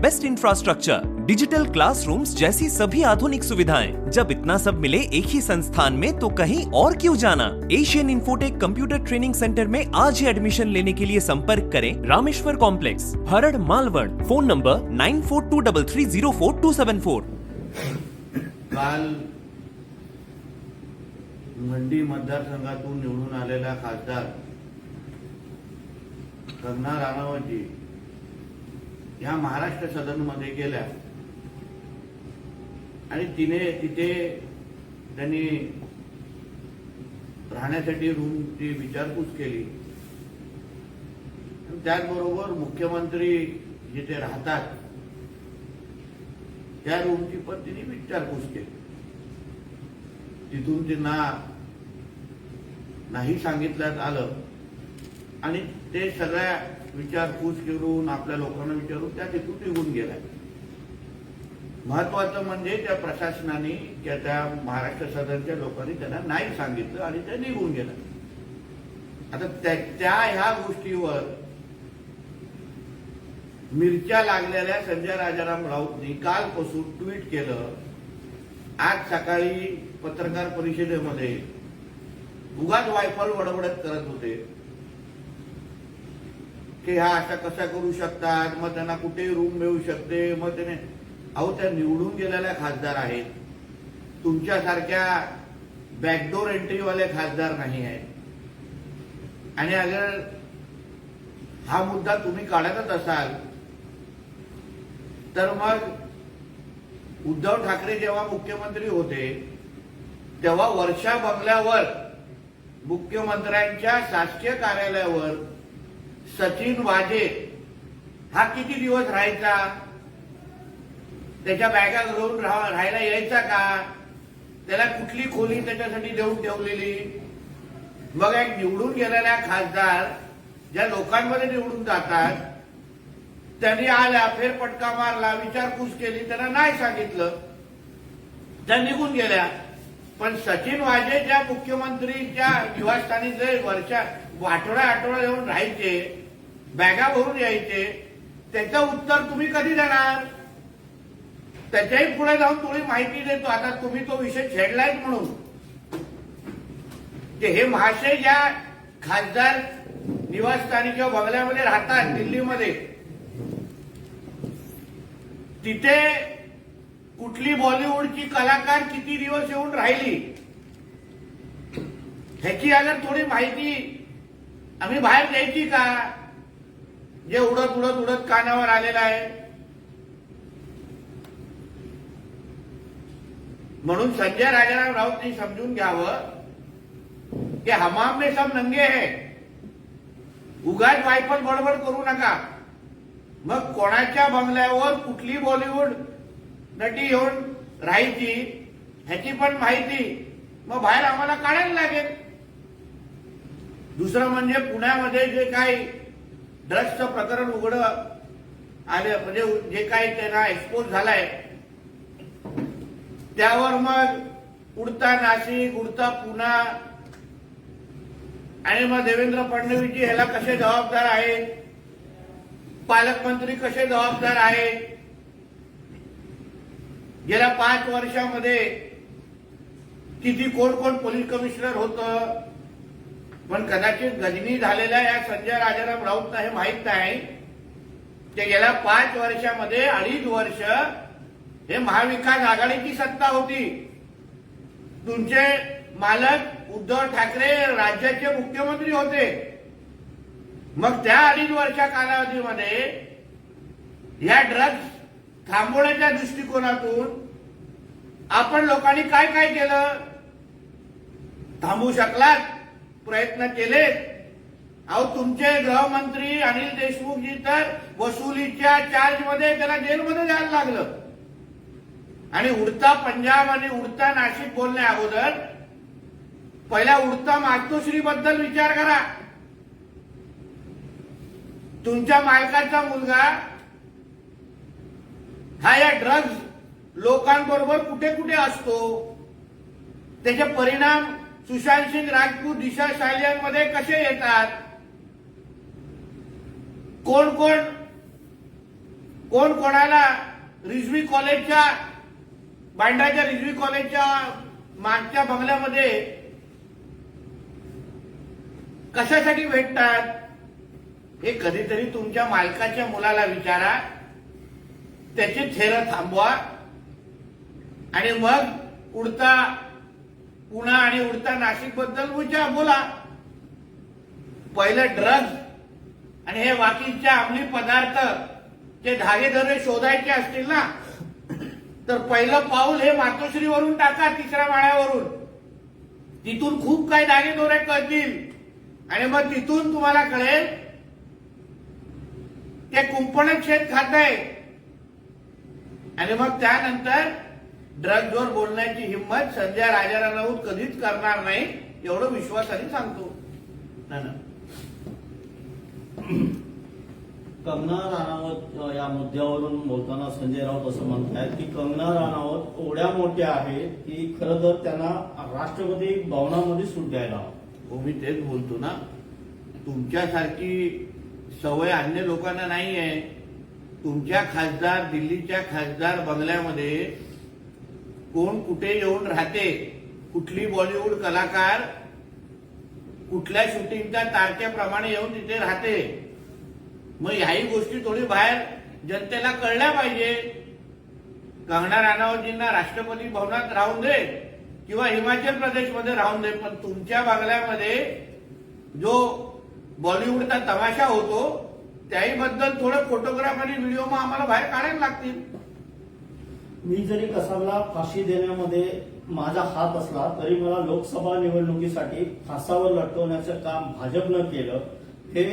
best infrastructure, digital classrooms जैसी सभी आधुनिक सुविधाएँ। जब इतना सब मिले एक ही संस्थान में तो कहीं और क्यों जाना? Asian Infotech computer training centre में आज ही एडमिशन लेने के लिए संपर्क करें Rameshwar complex हरड़ मालवड phone number nine four two double three zero four two seven four काल मंडी निवडून आलेल्या खासदार कंगना राणावतजी ह्या महाराष्ट्र सदनमध्ये गेल्या. आणि तिने तिथे त्यांनी राहण्यासाठी रूमची विचारपूस केली. त्याचबरोबर मुख्यमंत्री जिथे राहतात त्या रूमची पण तिने विचारपूस केली. तिथून त्यांना नाही सांगितल्यात आलं. आणि ते सगळ्या विचारपूस करून आपल्या लोकांना विचारून त्या तिथून निघून गेलाय. महत्वाचं म्हणजे त्या प्रशासनाने त्या त्या महाराष्ट्र सदनच्या लोकांनी त्यांना नाही सांगितलं आणि ते निघून गेलं. आता त्या त्या ह्या गोष्टीवर मिरच्या लागलेल्या संजय राजाराम राऊतनी कालपासून ट्विट केलं. आज सकाळी पत्रकार परिषदेमध्ये उगाच वायफल वडवडत करत होते. की ह्या अशा कशा करू शकतात? मग त्यांना कुठेही रूम मिळू शकते? मग त्याने अहो त्या निवडून गेलेल्या खासदार आहेत. तुमच्यासारख्या बॅकडोर एंट्रीवाले खासदार नाही आहेत. आणि अगर हा मुद्दा तुम्ही काढतच असाल तर मग उद्धव ठाकरे जेव्हा मुख्यमंत्री होते तेव्हा वर्षा बंगल्यावर मुख्यमंत्र्यांच्या शासकीय कार्यालयावर सचिन वाजे हा किती दिवस राहायचा? त्याच्या बॅगा घेऊन राहायला यायचा का? त्याला कुठली खोली त्याच्यासाठी देऊन ठेवलेली? मग एक निवडून गेलेल्या खासदार ज्या लोकांमध्ये निवडून जातात त्यांनी आल्या फेरपटका मारला विचारपूस केली त्यांना नाही सांगितलं. त्या निघून गेल्या. पण सचिन वाजे ज्या मुख्यमंत्रीच्या निवासस्थानी जे वर्षा आठवडा आठवडा येऊन राहायचे बॅगा भरून यायचे. त्याचं उत्तर तुम्ही कधी देणार? त्याच्याही पुढे जाऊन थोडी माहिती देतो. आता तुम्ही तो विषय छेडलाय म्हणून. ते हे महाशय ज्या खासदार निवासस्थानी किंवा बंगल्यामध्ये राहतात दिल्लीमध्ये तिथे कुठली बॉलिवूडची कलाकार किती दिवस येऊन राहिली? ह्याची अगर थोडी माहिती आम्ही बाहेर द्यायची का? जे उडत उडत उडत कानावर आलेलं आहे. म्हणून संजय राजाराम राऊतनी समजून घ्यावं की हमाम में सब नंगे है. उगाच वायफल बडबड करू नका. मग कोणाच्या बंगल्यावर कुठली बॉलिवूड नटी येऊन राहायची ह्याची पण माहिती मग बाहेर आम्हाला काढायला लागेल. दुसरं म्हणजे पुण्यामध्ये जे काही ड्रग्सचं प्रकरण उघड आलं म्हणजे जे काही त्यांना एक्सपोज झालाय त्यावर मग उडता नाशिक उडता पुणा आणि मग देवेंद्र फडणवीसजी ह्याला कसे जबाबदार आहेत? पालकमंत्री कसे जबाबदार आहेत? गेल्या पाच वर्षामध्ये किती कोण कोण पोलीस कमिशनर होतं? पण कदाचित गजनी झालेल्या या संजय राजाराम राऊतना हे माहीत नाही. ते गेल्या पाच वर्षामध्ये अडीच वर्ष हे महाविकास आघाडीची सत्ता होती. तुमचे मालक उद्धव ठाकरे राज्याचे मुख्यमंत्री होते. मग त्या अडीच वर्षा कालावधीमध्ये या ड्रग्ज थांबवण्याच्या दृष्टिकोनातून आपण लोकांनी काय काय केलं? थांबवू शकलात? प्रयत्न केले. अहो तुमचे गृहमंत्री अनिल देशमुखजी तर वसुलीच्या चार्जमध्ये त्याला जेलमध्ये जायला लागलं. आणि उडता पंजाब आणि उडता नाशिक बोलण्या अगोदर पहिला उडता मातोश्री बद्दल विचार करा. तुमच्या मालकाचा मुलगा हा या ड्रग्ज लोकांबरोबर कुठे कुठे असतो? त्याचे परिणाम सुशांत सिंग राजपूत दिशा मध्ये कसे येतात? कोण कोण? कोण कोणाला रिझवी कॉलेजच्या बांडाच्या रिझवी कॉलेजच्या मागच्या बंगल्यामध्ये कशासाठी भेटतात? हे कधीतरी तुमच्या मालकाच्या मुलाला विचारा. त्याची थेरं थांबवा. आणि मग उडता पुणा आणि उडता नाशिकबद्दल विचार बोला पहिलं ड्रग्ज आणि हे बाकीचे अंमली पदार्थ जे धागेधरे शोधायचे असतील ना तर पहिलं पाऊल हे मातोश्रीवरून टाका तिसऱ्या माळ्यावरून. तिथून खूप काही धागेदोरे कळतील. आणि मग तिथून तुम्हाला कळेल ते कुंपण शेत खात आहे आणि मग त्यानंतर ड्रग्जवर बोलण्याची हिंमत संजय राजाराम राऊत कधीच करणार नाही एवढं विश्वासाने सांगतो ना, ना. कंगना राणावत या मुद्द्यावरून बोलताना संजय राऊत असं म्हणतायत की कंगना राणावत एवढ्या मोठ्या आहेत की खरं तर त्यांना राष्ट्रपती भवनामध्ये सूट द्यायला. हो मी तेच बोलतो ना तुमच्यासारखी सवय अन्य लोकांना नाही आहे तुमच्या खासदार दिल्लीच्या खासदार बंगल्यामध्ये कोण कुठे येऊन राहते? कुठली बॉलिवूड कलाकार कुठल्या शूटिंगच्या तारखेप्रमाणे येऊन तिथे राहते? मग ह्याही गोष्टी थोडी बाहेर जनतेला कळल्या पाहिजे. कंगना राणावतजींना राष्ट्रपती भवनात राहून दे किंवा हिमाचल प्रदेशमध्ये राहून दे पण तुमच्या बंगल्यामध्ये जो बॉलिवूडचा तमाशा होतो त्याही बद्दल थोडं फोटोग्राफ आणि व्हिडिओ मग आम्हाला बाहेर काढायला लागतील. मी जरी कसाबला फाशी देण्यामध्ये माझा हात असला तरी मला लोकसभा निवडणुकीसाठी फासावर लटकवण्याचं काम भाजपनं केलं. हे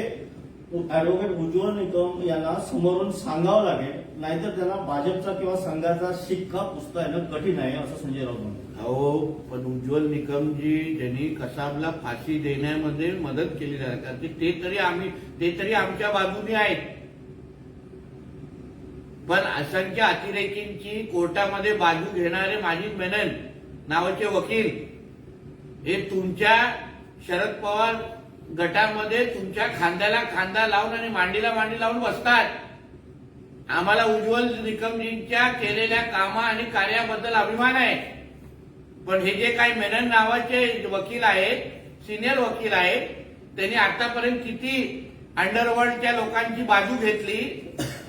ऍडव्होकेट उज्ज्वल निकम यांना समोरून सांगावं लागेल. नाहीतर त्यांना भाजपचा किंवा संघाचा शिक्का पुसता येणं कठीण आहे असं संजय राऊत म्हणतो अहो पण उज्ज्वल निकमजी ज्यांनी कसाबला फाशी देण्यामध्ये मदत केली आहे कारण ते तरी आम्ही ते तरी आमच्या बाजूने आहेत. पण असंख्य अतिरेकींची कोर्टामध्ये बाजू घेणारे माजी मेनन नावाचे वकील हे तुमच्या शरद पवार गटामध्ये तुमच्या खांद्याला खांदा लावून आणि मांडीला मांडी लावून बसतात. आम्हाला उज्ज्वल निकमजींच्या केलेल्या कामा आणि कार्याबद्दल अभिमान आहे. पण हे जे काही मेनन नावाचे वकील आहेत सिनियर वकील आहेत त्यांनी आतापर्यंत किती अंडरवर्ल्डच्या लोकांची बाजू घेतली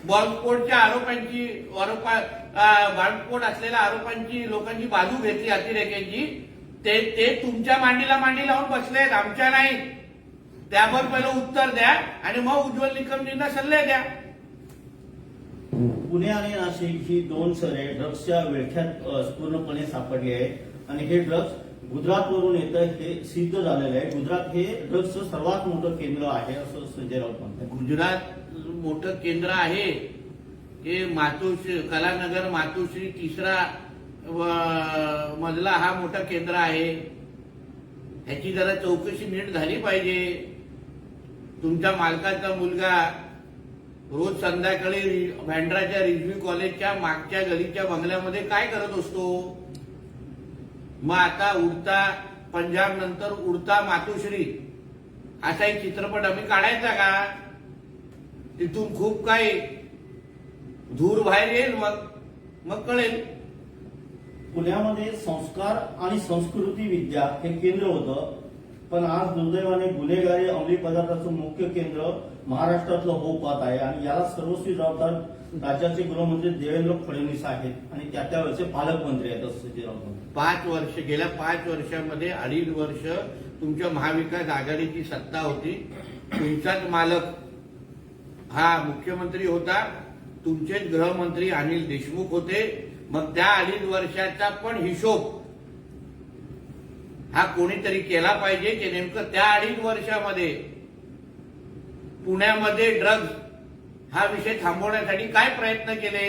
बॉम्बस्फोटच्या आरोपांची आरोपा बॉम्बस्फोट असलेल्या आरोपांची लोकांची बाजू घेतली अतिरेक्यांची. ते ते तुमच्या मांडीला मांडी लावून बसलेत आमच्या नाही. त्यावर पहिलं उत्तर द्या आणि मग उज्ज्वल निकमजींना सल्ले द्या. पुणे आणि नाशिक ही दोन शहरे ड्रग्सच्या विळख्यात पूर्णपणे सापडली आहे आणि हे ड्रग्स गुजरातवरून येतं हे सिद्ध झालेलं आहे. गुजरात हे ड्रग्सचं सर्वात मोठं केंद्र आहे असं संजय राऊत म्हणतात. गुजरात मोठं केंद्र आहे. हे मातोश्री कलानगर मातोश्री तिसरा व- मजला हा मोठा केंद्र आहे. ह्याची जरा चौकशी नीट झाली पाहिजे. तुमच्या मालकाचा मुलगा रोज संध्याकाळी रि- रिजवी कॉलेजच्या मागच्या गलीच्या बंगल्यामध्ये काय करत असतो? मग आता उडता पंजाब नंतर उडता मातोश्री. असा एक चित्रपट आम्ही काढायचा का? तिथून खूप काही धूर बाहेर येईल मग मग कळेल. पुण्यामध्ये संस्कार आणि संस्कृती विद्या हे केंद्र होतं पण आज दुर्दैवाने गुन्हेगारी अंमली पदार्थाचं मुख्य केंद्र महाराष्ट्रातलं होऊ पाहत आहे आणि याला सर्वस्वी जबाबदार राज्याचे गृहमंत्री देवेंद्र फडणवीस आहेत आणि त्या त्यावेळेचे पालकमंत्री आहेत असं पाच वर्ष गेल्या पाच वर्षामध्ये अडीच वर्ष तुमच्या महाविकास आघाडीची सत्ता होती. तुमचाच मालक हा मुख्यमंत्री होता तुमचेच गृहमंत्री अनिल देशमुख होते. मग त्या अडीच वर्षाचा पण हिशोब हा कोणीतरी केला पाहिजे की नेमकं त्या अडीच वर्षामध्ये पुण्यामध्ये ड्रग्ज हा विषय थांबवण्यासाठी काय प्रयत्न केले?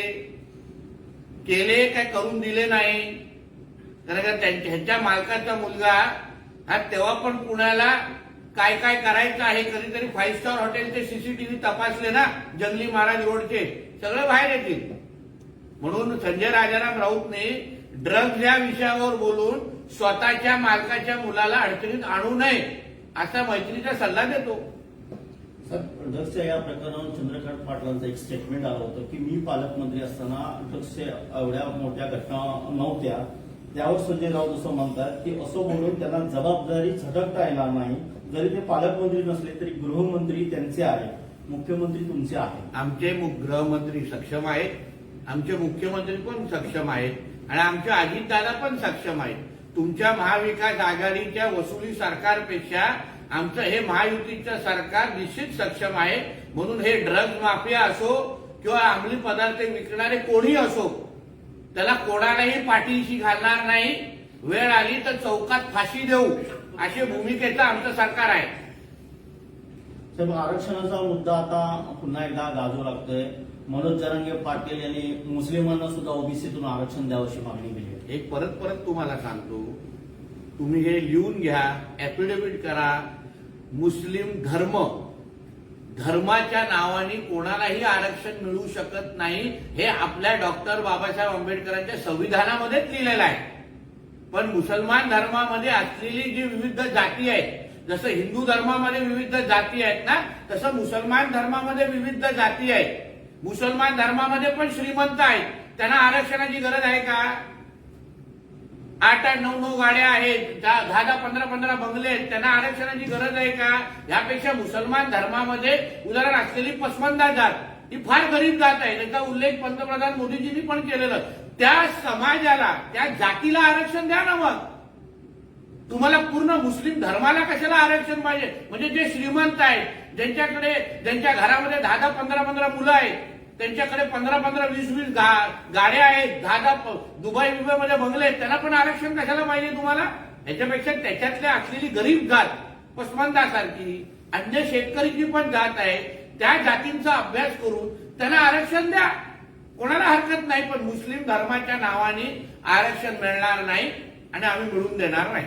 केले काय करून दिले नाही? कारण का त्यांच्या मालकाचा मुलगा हा तेव्हा पण पुण्याला काय काय करायचं आहे? कधीतरी फाईव्ह स्टार हॉटेलचे सीसीटीव्ही तपासले ना जंगली महाराज रोडचे. सगळे बाहेर येतील. म्हणून संजय राजाराम राऊतने ड्रग्ज या विषयावर बोलून स्वतःच्या मालकाच्या मुलाला अडचणीत आणू नये असा मैत्रीचा सल्ला देतो. सर ड्रग्सच्या या प्रकरणावर चंद्रकांत पाटलांचं एक स्टेटमेंट आलं होतं की मी पालकमंत्री असताना ड्रग्सच्या एवढ्या मोठ्या घटना नव्हत्या. त्यावर संजय राऊत असं म्हणतात की असं बोलून त्यांना जबाबदारी झटकता येणार नाही. जरी ते पालकमंत्री नसले तरी गृहमंत्री त्यांचे आहेत. मुख्यमंत्री तुमचे आहेत. आमचे गृहमंत्री सक्षम आहेत. आमचे मुख्यमंत्री पण सक्षम आहेत. आणि आमचे अजितदादा पण सक्षम आहेत. तुमच्या महाविकास आघाडीच्या वसुली सरकारपेक्षा आमचं हे महायुतीचं सरकार निश्चित सक्षम आहे. म्हणून हे ड्रग्ज माफिया असो किंवा अंमली पदार्थ विकणारे कोणी असो त्याला कोणालाही पाठीशी घालणार नाही. वेळ आली तर चौकात फाशी देऊ. अशी भूमिकेचं आमचं सरकार आहे. साहेब आरक्षणाचा मुद्दा आता पुन्हा एकदा गाजू लागतोय. मनोज जरांगे पाटील यांनी मुस्लिमांना सुद्धा ओबीसीतून आरक्षण द्यावं अशी मागणी केली आहे. एक परत परत तुम्हाला सांगतो. तुम्ही हे लिहून घ्या ऍफिडेव्हिट करा. मुस्लिम धर्म धर्माच्या नावाने कोणालाही आरक्षण मिळू शकत नाही हे आपल्या डॉक्टर बाबासाहेब आंबेडकरांच्या संविधानामध्येच लिहिलेलं आहे. पण मुसलमान धर्मामध्ये असलेली जी विविध जाती आहेत जसं हिंदू धर्मामध्ये विविध जाती आहेत ना तसं मुसलमान धर्मामध्ये विविध जाती आहेत. मुसलमान धर्मामध्ये पण श्रीमंत आहेत. त्यांना आरक्षणाची गरज आहे का? आठ आठ नऊ नऊ गाड्या आहेत. दहा दहा पंधरा पंधरा बंगले आहेत. त्यांना आरक्षणाची गरज आहे का? यापेक्षा मुसलमान धर्मामध्ये उदाहरण असलेली पसमंदा जात ही फार गरीब जात आहे. त्याचा उल्लेख पंतप्रधान मोदीजींनी पण केलेलं. त्या समाजाला त्या जातीला आरक्षण द्या ना मग. तुम्हाला पूर्ण मुस्लिम धर्माला कशाला आरक्षण पाहिजे? म्हणजे जे श्रीमंत आहेत ज्यांच्याकडे ज्यांच्या घरामध्ये दहा दहा पंधरा पंधरा मुलं आहेत त्यांच्याकडे पंधरा पंधरा वीस वीस गाड्या आहेत दहा दहा दुबई बिबईमध्ये बंगले आहेत. त्यांना पण आरक्षण कशाला पाहिजे तुम्हाला? याच्यापेक्षा त्याच्यातल्या असलेली गरीब जात पसमंदासारखी अन्य शेतकरीची पण जात आहे त्या जातींचा अभ्यास करून त्यांना आरक्षण द्या. कोणाला हरकत नाही पण मुस्लिम धर्माच्या नावाने आरक्षण मिळणार नाही आणि आम्ही मिळून देणार नाही.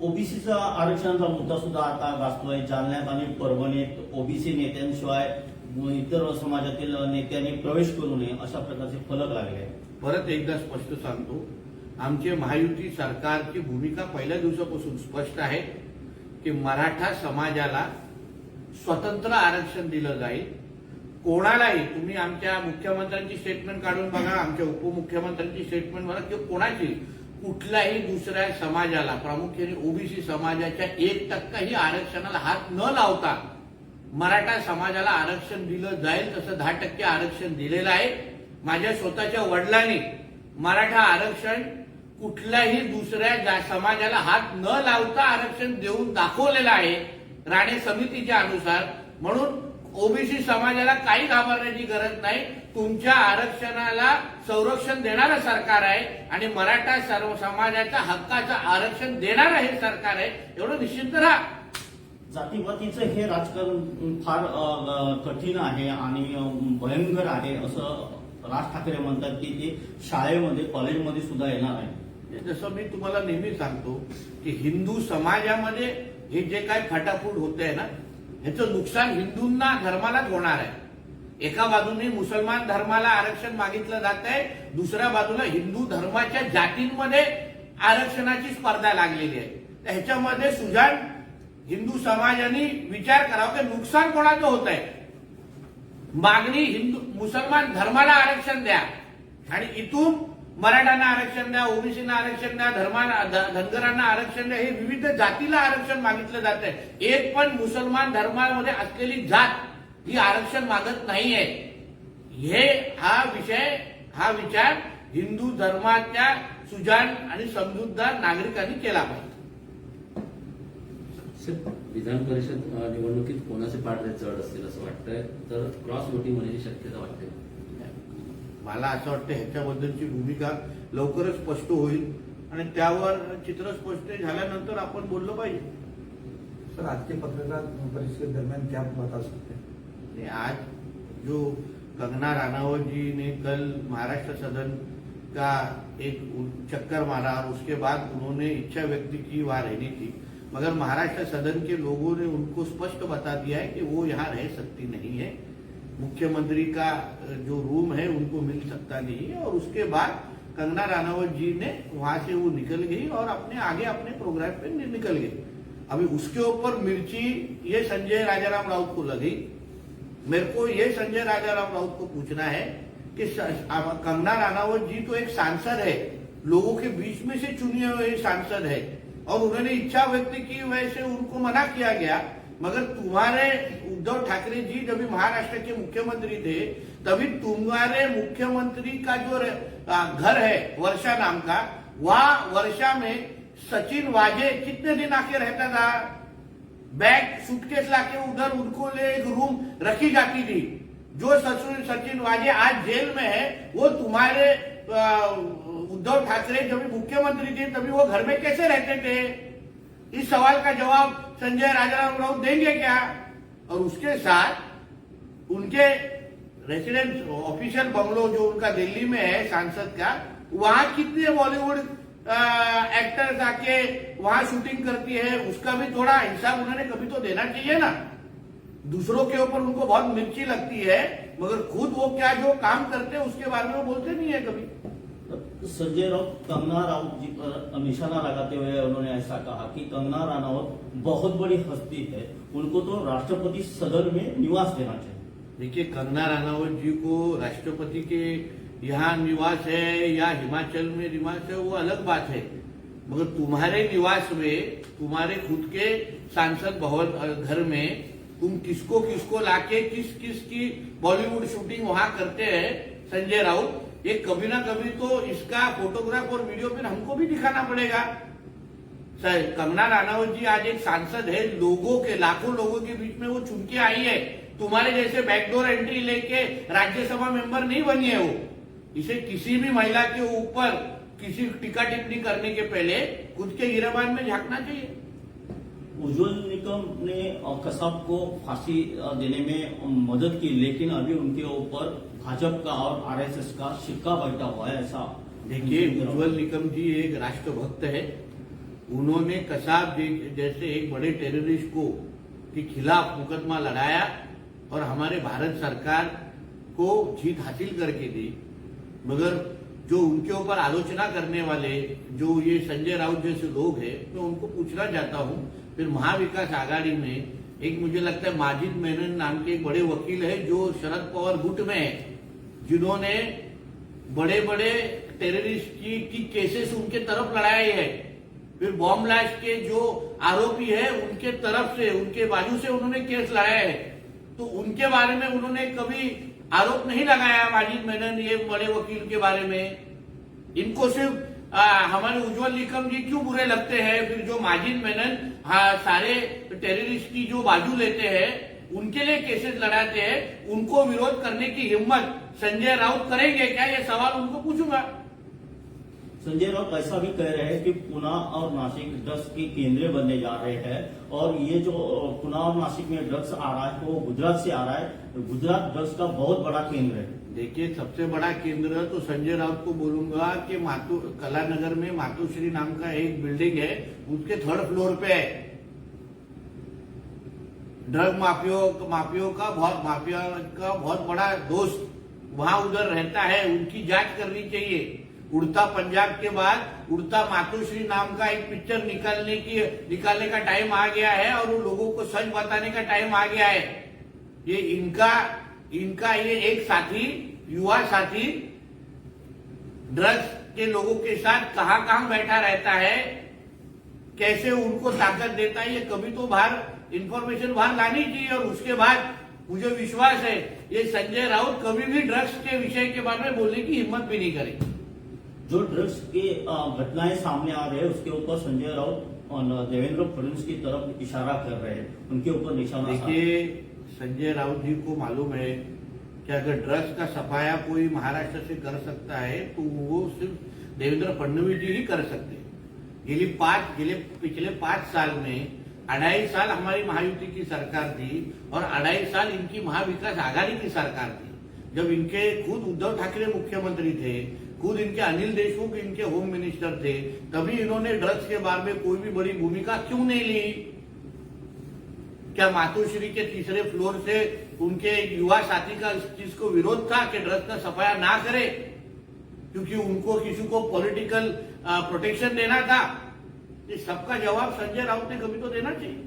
ओबीसीचा आरक्षणाचा मुद्दा सुद्धा आता गाजतोय जालन्यात आणि परभणीत ओबीसी नेत्यांशिवाय इतर समाजातील नेत्यांनी प्रवेश करू नये अशा प्रकारचे फलक लागले आहेत. परत एकदा स्पष्ट सांगतो आमचे महायुती सरकारची भूमिका पहिल्या दिवसापासून स्पष्ट आहे की मराठा समाजाला स्वतंत्र आरक्षण दिलं जाईल. कोणालाही तुम्ही आमच्या मुख्यमंत्र्यांची स्टेटमेंट काढून बघा आमच्या उपमुख्यमंत्र्यांची स्टेटमेंट बघा किंवा कोणाची कुठल्याही दुसऱ्या समाजाला प्रामुख्याने ओबीसी समाजाच्या एक टक्काही आरक्षणाला हात न लावता मराठा समाजाला आरक्षण दिलं जाईल तसं दहा टक्के आरक्षण दिलेलं आहे. माझ्या स्वतःच्या वडिलांनी मराठा आरक्षण कुठल्याही दुसऱ्या समाजाला हात न लावता आरक्षण देऊन दाखवलेलं आहे राणे समितीच्या अनुसार. म्हणून ओबीसी समाजाला काही घाबरण्याची गरज नाही. तुमच्या आरक्षणाला संरक्षण देणारं सरकार आहे आणि मराठा सर्व समाजाच्या हक्काचं आरक्षण देणारं हे सरकार आहे. एवढं निश्चिंत राहा. जातीवातीचं हे राजकारण फार कठीण आहे आणि भयंकर आहे असं राज ठाकरे म्हणतात की ते शाळेमध्ये कॉलेजमध्ये सुद्धा येणार आहे. जसं मी तुम्हाला नेहमी सांगतो की हिंदू समाजामध्ये हे जे काय फटाफूट होत आहे ना ह्याचं नुकसान हिंदूंना धर्मालाच होणार आहे. एका बाजूने मुसलमान धर्माला आरक्षण मागितलं जात आहे दुसऱ्या बाजूला हिंदू धर्माच्या जातींमध्ये आरक्षणाची स्पर्धा लागलेली आहे. तर ह्याच्यामध्ये सुजाण हिंदू समाजाने विचार करावा की नुकसान कोणाचं होत आहे? मागणी हिंदू मुसलमान धर्माला आरक्षण द्या. आणि इथून मराठ्यांना आरक्षण द्या ओबीसीना आरक्षण द्या धर्माला धनगरांना आरक्षण द्या हे विविध जातीला आरक्षण मागितलं जात आहे. एक पण मुसलमान धर्मामध्ये असलेली जात ही आरक्षण मागत नाहीये. हे हा विषय हा विचार हिंदू धर्माच्या सुजाण आणि समजूतदार नागरिकांनी केला पाहिजे. विधान परिषद निवडणुकीत कोणाचे पाडदे चढ असतील असं वाटतंय तर क्रॉस वोटिंग होण्याची शक्यता वाटते. मला असं वाटतं ह्याच्याबद्दलची भूमिका लवकरच स्पष्ट होईल आणि त्यावर चित्र स्पष्ट झाल्यानंतर आपण बोललं पाहिजे. सर आज के पत्रकार परिषद के दरमियान क्या बता सकते हैं ने आज जो कंगना राणावत जी ने कल महाराष्ट्र सदन का एक चक्कर मारा और उसके बाद उन्होंने इच्छा व्यक्त की वहां रहने की मगर महाराष्ट्र सदन के लोगों ने उनको स्पष्ट बता दिया है कि वो यहाँ रह सकती नहीं है। मुख्यमंत्री का जो रूम है, उनको मिल सकता नहीं है और उसके बाद कंगना राणावत जी ने वहाँ से वो निकल गई और अपने, आगे अपने प्रोग्राम पे निकल गई। अभी उसके ऊपर मिर्ची, ये संजय राजाराम राउत को लगी। मेरे को ये संजय राजाराम राउत को पूछना है कि कंगना राणावत जी तो एक सांसद है। लोगों के बीच में से चुने हुए सांसद है। और उन्होंने इच्छा व्यक्त की वैसे उनको मना किया गया मगर तुम्हारे उद्धव ठाकरे जी जब महाराष्ट्र के मुख्यमंत्री थे तभी तुम्हारे मुख्यमंत्री का जो घर है वर्षा नाम का वहाँ वर्षा में सचिन वाजे कितने दिन आके रहता था? बैग सूटकेस लाके उधर उनको ले एक रूम रखी जाती थी। जो सचिन सचिन वाजे आज जेल में है वो तुम्हारे अ, उद्धव ठाकरे जब मुख्यमंत्री थे, तभी वो घर में कैसे रहते थे? इस सवाल का जवाब संजय राजाराम राउत देंगे क्या? और उसके साथ उनके रेसिडेंस ऑफिशियल बंगलो जो उनका दिल्ली में है, सांसद का, वहाँ कितने बॉलीवुड एक्टर्स आके वहाँ शूटिंग करती है, उसका भी थोड़ा हिसाब उन्होंने कभी तो देना चाहिए ना। दूसरों के ऊपर उनको बहुत मिर्ची लगती है, मगर खुद वो क्या जो काम करते हैं, उसके बारे में वो बोलते नहीं है कभी। संजय राउत कंगना राउत जी पर निशाना लगाते हुए उन्होंने ऐसा कहा कि कंगना राणावत बहुत बड़ी हस्ती है। उनको तो राष्ट्रपति सदन में निवास देना चाहिए। देखिए, कंगना राणावत जी को राष्ट्रपति के यहाँ निवास है या हिमाचल में निवास है, वो अलग बात है। मगर तुम्हारे निवास में, तुम्हारे खुद के सांसद भवन घर में तुम किसको किसको लाके किस किस की बॉलीवुड शूटिंग वहाँ करते हैं? संजय राउत? ये कभी ना कभी तो इसका फोटोग्राफ और वीडियो फिर हमको भी दिखाना पड़ेगा। सर कंगना राणावत जी आज एक सांसद है, लोगों के, लाखों लोगों के बीच में वो चुन के आई है। तुम्हारे जैसे बैकडोर एंट्री लेके राज्यसभा मेंबर नहीं बनी है वो। इसे किसी भी महिला के ऊपर किसी टीका टिप्पणी करने के पहले खुद के गिरबान में झांकना चाहिए। उज्जवल निकम ने कसाब को फांसी देने में मदद की, लेकिन अभी उनके ऊपर भाजपा का और आरएसएस का सिक्का बैठा हुआ है ऐसा। देखिए, उज्जवल निकम जी एक राष्ट्रभक्त है। उन्होंने कसाब जैसे एक बड़े टेररिस्ट को के खिलाफ मुकदमा लड़ाया और हमारे भारत सरकार को जीत हासिल करके दी। मगर जो उनके ऊपर आलोचना करने वाले, जो ये संजय राउत जैसे लोग हैं, मैं तो उनको पूछना चाहता हूँ फिर महाविकास आघाड़ी में एक मुझे लगता है माजिद मेनन नाम के एक बड़े वकील है जो शरद पवार गुट में है जिन्होंने बड़े बड़े टेररिस्ट की, की केसेस उनके तरफ़ लड़ाए है। फिर बॉम्ब ब्लास्ट के जो आरोपी है उनके तरफ़ से उनके बाजू से उन्होंने केस लाया है। तो उनके बारे में उन्होंने कभी आरोप नहीं लगाया माजिद मेनन ये बड़े वकील के बारे में। इनको सिर्फ़ आ, हमारे उज्जवल निकम जी क्यों बुरे लगते हैं? फिर जो माजिद मेनन हाँ, सारे टेररिस्ट की जो बाजू लेते हैं उनके लिए केसेस लड़ाते हैं। उनको विरोध करने की हिम्मत संजय राउत करेंगे क्या? ये सवाल उनको पूछूँगा। संजय राउत ऐसा भी कह रहे हैं कि पुणे और नासिक ड्रग्स के केंद्र बनने जा रहे हैं और ये जो पुणे और नासिक में ड्रग्स आ रहा है, वो गुजरात से आ रहा है। गुजरात ड्रग्स का बहुत बड़ा केंद्र है। देखिए, सबसे बड़ा केंद्र तो संजय राउत को बोलूँगा कि मातु, कलानगर में मातुश्री नाम का एक बिल्डिंग है, उसके थर्ड फ्लोर पे है। ड्रग माफियों माफियों का बहुत, माफिया का बहुत बड़ा दोस्त वहाँ उधर रहता है, उनकी जाँच करनी चाहिए। उड़ता पंजाब के बाद उड़ता मातुश्री नाम का एक पिक्चर निकालने की, निकालने का टाइम आ गया है और उन लोगों को सच बताने का टाइम आ गया है। ये इनका इनका ये एक साथी, युवा साथी ड्रग्स के लोगों के साथ कहाँ कहाँ बैठा रहता है, कैसे उनको ताकत देता है, ये कभी तो बाहर इंफॉर्मेशन बाहर लानी चाहिए और उसके बाद मुझे विश्वास है, ये संजय राउत कभी भी ड्रग्स के विषय के बारे में बोलने की हिम्मत भी नहीं करेंगे। जो ड्रग्स की घटनाएँ सामने आ रहे हैं, उसके ऊपर संजय राउत और देवेंद्र फडणवीस की तरफ़ इशारा कर रहे हैं। उनके ऊपर निशाना देखिए, संजय राउत जी को मालूम है कि अगर ड्रग्स का सफाया कोई महाराष्ट्र से कर सकता है तो वो सिर्फ़ देवेंद्र फडणवीस जी ही कर सकते गेली पाच, गेले, पिछले पाँच साल में अढ़ाई साल हमारी महायुति की सरकार थी और अढ़ाई साल इनकी महाविकास आघाड़ी की सरकार थी। जब इनके खुद उद्धव ठाकरे मुख्यमंत्री थे खुद इनके अनिल देशमुख, इनके होम मिनिस्टर थे, तभी इन्होंने ड्रग्स के बारे में कोई भी बड़ी भूमिका क्यों नहीं ली? क्या मातोश्री के तीसरे फ्लोर से उनके युवा साथी का इस चीज़ को विरोध था कि ड्रग्स का सफाया ना करे? क्योंकि उनको किसी को पॉलिटिकल प्रोटेक्शन देना था। इस सबका जवाब संजय राउत ने कभी तो देना चाहिए।